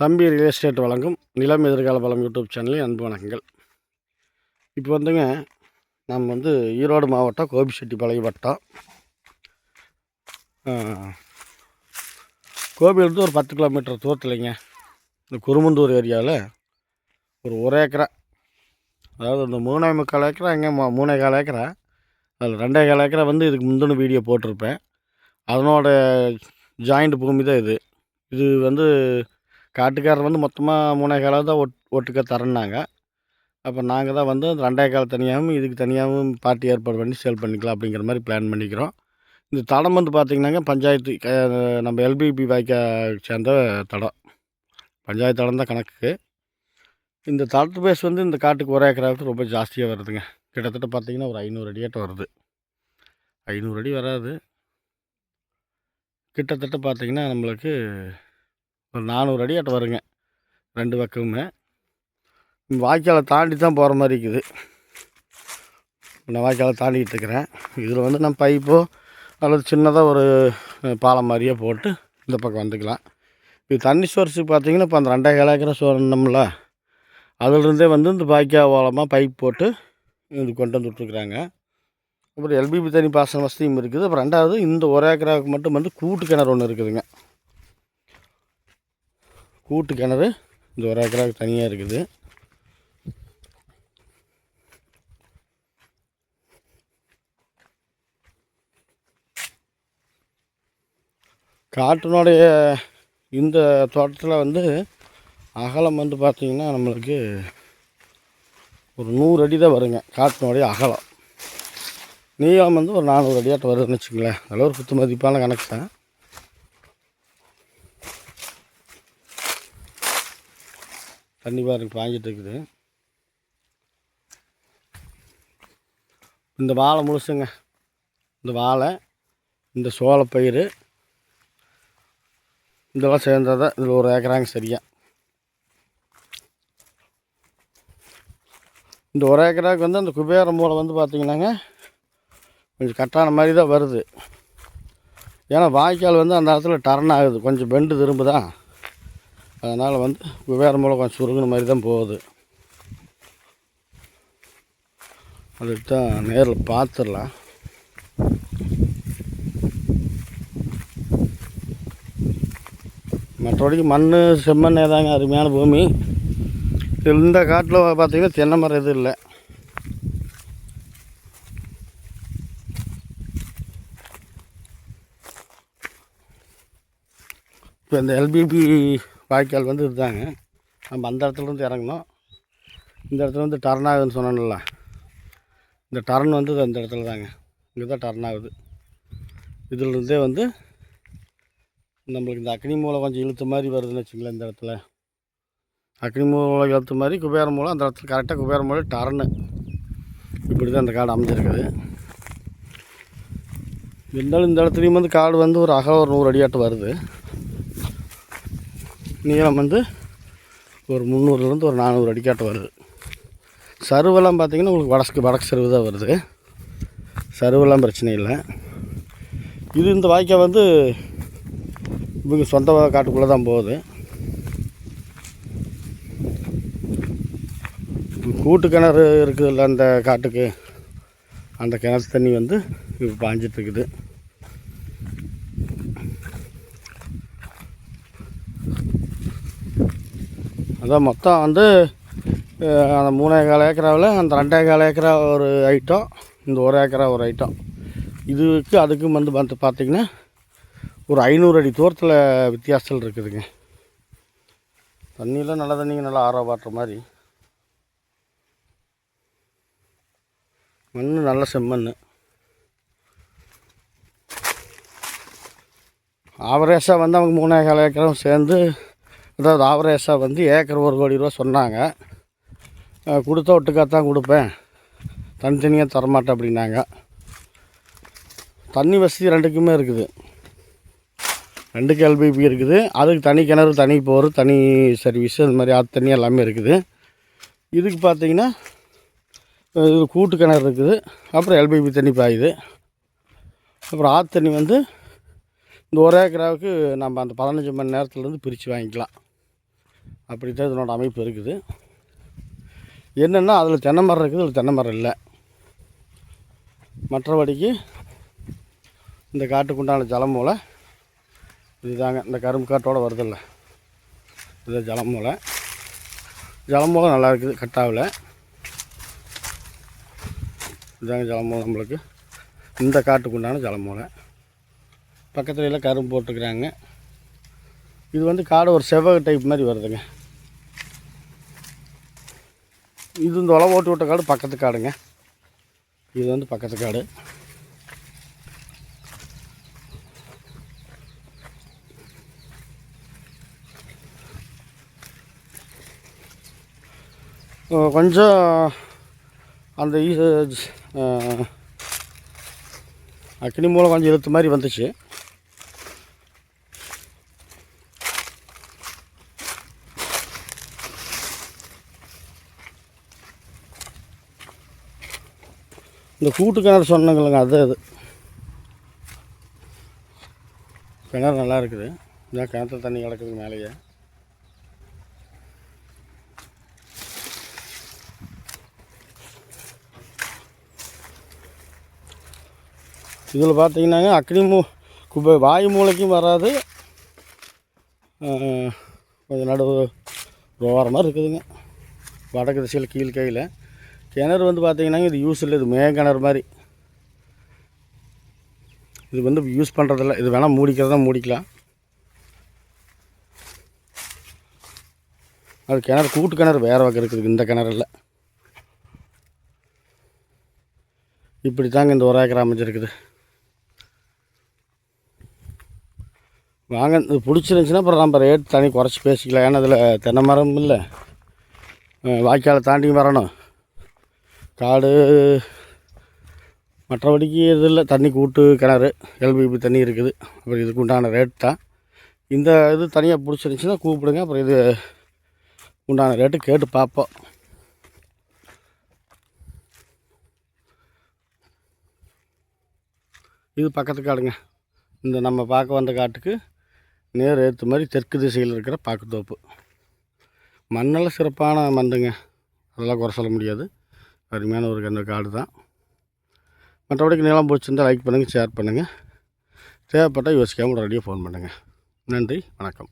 தம்பி real estate வழங்கும் நிலம் எதிர்கால பலம் யூடியூப் சேனலில் அன்பு வணக்கங்கள். இப்போ வந்துங்க நம்ம வந்து ஈரோடு மாவட்டம் கோபிச்செட்டிப்பாளையம் வட்டம் கோபிலிருந்து ஒரு பத்து கிலோமீட்டர் தூரத்துலைங்க இந்த குருமந்தூர் ஏரியாவில் ஒரு ஒரு ஏக்கரா அதாவது இந்த மூணே முக்கால் ஏக்கரா எங்கே மூணே கால் ஏக்கரா அதில் ரெண்டே கால் ஏக்கரா வந்து இதுக்கு முந்தின வீடியோ போட்டிருப்பேன். அதனோட ஜாயிண்ட் பூமி தான் இது. இது வந்து காட்டுக்காரர் வந்து மொத்தமாக மூணே காலாக தான் ஒட் ஒட்டுக்க தரேன்னாங்க. அப்போ நாங்கள் தான் வந்து அந்த ரெண்டே கால் தனியாகவும் இதுக்கு தனியாகவும் பார்ட்டி ஏற்பாடு பண்ணி சேல் பண்ணிக்கலாம் அப்படிங்கிற மாதிரி பிளான் பண்ணிக்கிறோம். இந்த தடம் வந்து பார்த்திங்கன்னாங்க பஞ்சாயத்து நம்ம எல்பிபி வாய்க்கா சேர்ந்த தடம். பஞ்சாயத்து தடம் தான் கணக்குக்கு. இந்த தடத்து பேஸ் வந்து இந்த காட்டுக்கு ஒரு ஏக்கராவுக்கு ரொம்ப ஜாஸ்தியாக வருதுங்க. கிட்டத்தட்ட பார்த்திங்கன்னா ஒரு ஐநூறு அடியாட்ட வருது. ஐநூறு அடி வராது. கிட்டத்தட்ட பார்த்திங்கன்னா நம்மளுக்கு ஒரு நானூறு அடி அடியாட்ட வருங்க ரெண்டு பக்கமுமே. வாய்க்காலை தாண்டி தான் போகிற மாதிரி இருக்குது. நான் வாய்க்காலை தாண்டிக்கிட்டு இருக்கிறேன். இதில் வந்து நம்ம பைப்போ அல்லது சின்னதாக ஒரு பாலம் மாதிரியே போட்டு இந்த பக்கம் வந்துக்கலாம். இது தண்ணி சோர்ஸுக்கு பார்த்தீங்கன்னா இப்போ அந்த ரெண்டே ஏக்கரை சோரணும்ல அதிலிருந்தே வந்து இந்த வாய்க்கால் ஓலமாக பைப் போட்டு இது கொண்டு வந்து விட்ருக்குறாங்க அப்புறம் எல்பிபி தண்ணி பாசன வசதியும் இருக்குது. அப்புறம் ரெண்டாவது இந்த ஒரு ஏக்கராவுக்கு மட்டும் வந்து கூட்டு கிணறு ஒன்று இருக்குதுங்க. கூட்டு கிணறு இந்த ஒரு ஏக்கராவுக்கு தனியாக இருக்குது. காட்டினுடைய இந்த தோட்டத்தில் வந்து அகலம் வந்து பார்த்திங்கன்னா நம்மளுக்கு ஒரு நூறு அடி தான் வருங்க காட்டினுடைய அகலம். நீளம் வந்து ஒரு நானூறு அடியாட்ட வருதுன்னு வச்சுங்களேன் அதில் ஒரு குத்து மதிப்பான கணக்கு தான். தண்ணி பாருங்க பாய்ஞ்சிட்ருக்குது இந்த வாழை முழுசுங்க. இந்த வாழை இந்த சோளப்பயிறு இதெல்லாம் சேர்ந்தது தான் இதில் ஒரு ஏக்கராங்க சரியாக இந்த ஒரு ஏக்கராவுக்கு வந்து அந்த குபேர மூளை வந்து பார்த்திங்கன்னாங்க கொஞ்சம் கட்டான மாதிரி தான் வருது. ஏன்னா வாய்க்கால் வந்து அந்த இடத்துல டர்ன் ஆகுது. கொஞ்சம் பெண்டு திரும்புதான் அதனால் வந்து வேறு மிளகாய் கொஞ்சம் சுருங்கின மாதிரி தான் போகுது. அதுக்கு தான் நேரில் பார்த்துடலாம் மற்றபடிக்கு மண் செம்மண்ணே தாங்க அருமையான பூமி. இந்த காட்டில் பார்த்தீங்கன்னா தென்னை மரம் எதுவும் இல்லை. இப்போ இந்த எல்பிபி வாய்க்கால் வந்து இதுதாங்க. நம்ம அந்த இடத்துல இருந்து இறங்கணும். இந்த இடத்துல வந்து டர்ன் ஆகுதுன்னு சொன்னேன்ல. இந்த டர்ன் வந்து இந்த இடத்துல தாங்க. இங்கே தான் டர்ன் ஆகுது இதிலிருந்தே வந்து நம்மளுக்கு இந்த அக்னி மூலம் கொஞ்சம் இழுத்த மாதிரி வருதுன்னு வச்சுங்களேன் இந்த இடத்துல. அக்னி மூலம் இழுத்த மாதிரி குபேர மூலம் அந்த இடத்துல கரெக்டாக குபேர மூலம் டர்னு இப்படி தான் இந்த காடு அமைஞ்சிருக்குது. இருந்தாலும் இந்த இடத்துலையும் வந்து காடு வந்து ஒரு அகல ஒரு நூறு அடியாட்டு வருது. நீளம் வந்து ஒரு முந்நூறுலேருந்து ஒரு நானூறு அடிக்காட்டு வருது. சருவெல்லாம் பார்த்திங்கன்னா உங்களுக்கு வடக்கு வடக்கு சருவு தான் வருது. சருவெல்லாம் பிரச்சனை இல்லை. இது இந்த வாய்க்கால் வந்து இவங்க சொந்த காட்டுக்குள்ளே தான் போகுது. கூட்டு கிணறு இருக்குதுல்ல அந்த காட்டுக்கு. அந்த கிணறு தண்ணி வந்து இப்போ பாஞ்சிட்ருக்குது. அதான் மொத்தம் வந்து அந்த மூணே கால் ஏக்கராவில் அந்த ரெண்டே கால் ஏக்கரா ஒரு ஐட்டம் இந்த ஒரு ஏக்கரா ஒரு ஐட்டம் இதுக்கு அதுக்கும் வந்து வந்து பார்த்திங்கன்னா ஒரு ஐநூறு அடி தூரத்தில் வித்தியாசத்தில் இருக்குதுங்க. தண்ணியெலாம் நல்ல தண்ணிங்க நல்லா ஆரோ பாட்டுற மாதிரி. மண் நல்ல செம்மண் ஆவரேஜாக வந்து அவங்க மூணே கால் ஏக்கரும் சேர்ந்து அதாவது ஆவரேஜாக வந்து ஏக்கர் ஒரு கோடி ரூபா சொன்னாங்க. கொடுத்தா கொடுத்தா ஒட்டுக்காத்தான் கொடுப்பேன். தனித்தனியாக தரமாட்டேன் அப்படின்னாங்க. தண்ணி வசதி ரெண்டுக்குமே இருக்குது. ரெண்டுக்கு எல்பிபி இருக்குது. அதுக்கு தனி கிணறு தனி போர் தனி சர்வீஸ் அது மாதிரி ஆற்று தண்ணி எல்லாமே இருக்குது. இதுக்கு பார்த்தீங்கன்னா இது கூட்டு கிணறு இருக்குது. அப்புறம் எல்பிபி தண்ணி பாயுது. அப்புறம் ஆற்று தண்ணி வந்து இந்த ஒரு ஏக்கராவுக்கு நம்ம அந்த பதினஞ்சு மணி நேரத்துலேருந்து பிரித்து வாங்கிக்கலாம். அப்படி தான் இதனோட அமைப்பு இருக்குது. என்னென்னா அதில் தென்னை மரம் இருக்குது அதில் தென்னை மரம் இல்லை. மற்றபடிக்கு இந்த காட்டுக்குண்டான ஜலம் மூலை இதுதாங்க. இந்த கரும்பு காட்டோடு வருதில்ல. இது ஜலம் மூலை ஜலம் மூலம் நல்லா இருக்குது கட்டாவில். இதாங்க ஜலம் மூலம் நம்மளுக்கு. இந்த காட்டுக்குண்டான ஜலம் மூலை பக்கத்துல எல்லாம் கரும்பு போட்டுக்கிறாங்க. இது வந்து காடு ஒரு செவ்வக டைப் மாதிரி வருதுங்க. இது இந்த உழவு ஓட்டு விட்ட காடு பக்கத்து காடுங்க. இது வந்து பக்கத்து காடு. கொஞ்சம் அந்த அக்னி மூலம் கொஞ்சம் இழுத்து மாதிரி வந்துச்சு. இந்த கூட்டு கிணறு சொன்னங்களங்க அது அது. கிணறு நல்லா இருக்குது. இதான் கிணத்துல தண்ணி கிடக்குது மேலேயே. இதில் பார்த்தீங்கன்னாங்க அக்னி மூ குப்பை வாயு மூளைக்கும் வராது. கொஞ்சம் நடுவு ஓரமாக இருக்குதுங்க. வடக்கு திசையில் கீழ் கையில். கிணறு வந்து பார்த்திங்கனாங்க இது யூஸ் இல்லை. இது மே கிணறு மாதிரி. இது வந்து யூஸ் பண்ணுறதில்ல இது வேணால் மூடிக்கிறதா மூடிக்கலாம். அது கிணறு கூட்டு கிணறு வேறு வகை இருக்குது. இந்த கிணறுல. இப்படி தாங்க இந்த ஒரு ஏக்கர் அமைஞ்சிருக்குது. வாங்க இது பிடிச்சிருந்துச்சின்னா அப்புறம் நம்ம ரேட் தனி குறைச்சி பேசிக்கலாம். ஏன்னா அதில் தென்னை மரம் இல்லை. வாய்க்காலை தாண்டி வரணும். காடு மற்றபடிக்கு இது இல்லை. தண்ணி கூட்டு கிணறு எல்பிபி தண்ணி இருக்குது. அப்புறம் இதுக்கு உண்டான ரேட் தான். இந்த இது தனியாக பிடிச்சிருந்துச்சின்னா கூப்பிடுங்க. அப்புறம் இது உண்டான ரேட்டு கேட்டு பார்ப்போம். இது பக்கத்து காடுங்க. இந்த நம்ம பார்க்க வந்த காட்டுக்கு நேர் ஏற்ற மாதிரி தெற்கு திசையில் இருக்கிற பாக்குத்தோப்பு மண்ணெல்லாம் சிறப்பான மண்ணுங்க அதெல்லாம் குறை சொல்ல முடியாது. அருமையான ஒரு கண்ணு காடு தான். மற்றபடிக்கு நிலம் பிடிச்சிருந்தால் லைக் பண்ணுங்கள் ஷேர் பண்ணுங்கள் தேவைப்பட்டால் யோசிக்காமல் உடனடியாக ஃபோன் பண்ணுங்கள் நன்றி வணக்கம்.